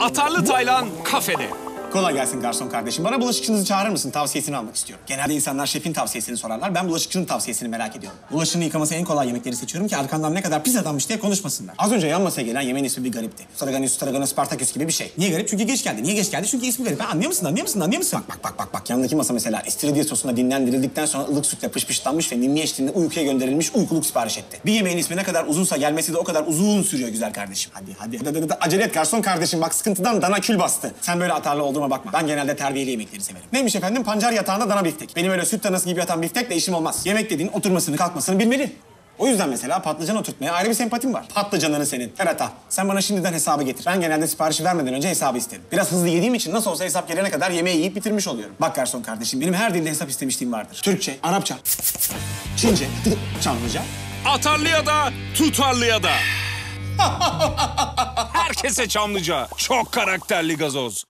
Atarlı Taylan kafede. Kolay gelsin garson kardeşim. Bana bulaşıkçınızı çağırır mısın? Tavsiyesini almak istiyorum. Genelde insanlar şefin tavsiyesini sorarlar. Ben bulaşıkçının tavsiyesini merak ediyorum. Bulaşığını yıkaması en kolay yemekleri seçiyorum ki arkamdan ne kadar pis adammış diye konuşmasınlar. Az önce yan masaya gelen yemeğin ismi bir garipti. Straganus, Straganus, Spartaküs gibi bir şey. Niye garip? Çünkü geç geldi. Niye geç geldi? Çünkü ismi garip. Ha, anlıyor musun? Anlıyor musun? Anlıyor musun? Bak bak bak bak bak. Yanındaki masa mesela istiridye sosuna dinlendirildikten sonra ılık sütle pışpışlanmış ve ninni eşliğinde uykuya gönderilmiş uykuluk sipariş etti. Bir yemeğin ismi ne kadar uzunsa gelmesi de o kadar uzun sürüyor güzel kardeşim. Hadi hadi. hadi, hadi, hadi. Acele et garson kardeşim. Bak sıkıntıdan dana kül bastı. Sen böyle atarlı olduğuma bakma. Ben genelde terbiyeli yemekleri severim. Neymiş efendim? Pancar yatağında dana biftek. Benim öyle süt tanası gibi yatan biftekle işim olmaz. Yemek dediğin oturmasını kalkmasını bilmeli. O yüzden mesela patlıcan oturtmaya ayrı bir sempatim var. Patlıcanını senin. Ferata. Sen bana şimdiden hesabı getir. Ben genelde siparişi vermeden önce hesabı isterim. Biraz hızlı yediğim için nasıl olsa hesap gelene kadar yemeği yiyip bitirmiş oluyorum. Bak garson kardeşim benim her dilde hesap istemişliğim vardır. Türkçe, Arapça, Çince, Çamlıca. Atarlıya da tutarlıya da. Herkese Çamlıca. Çok karakterli gazoz.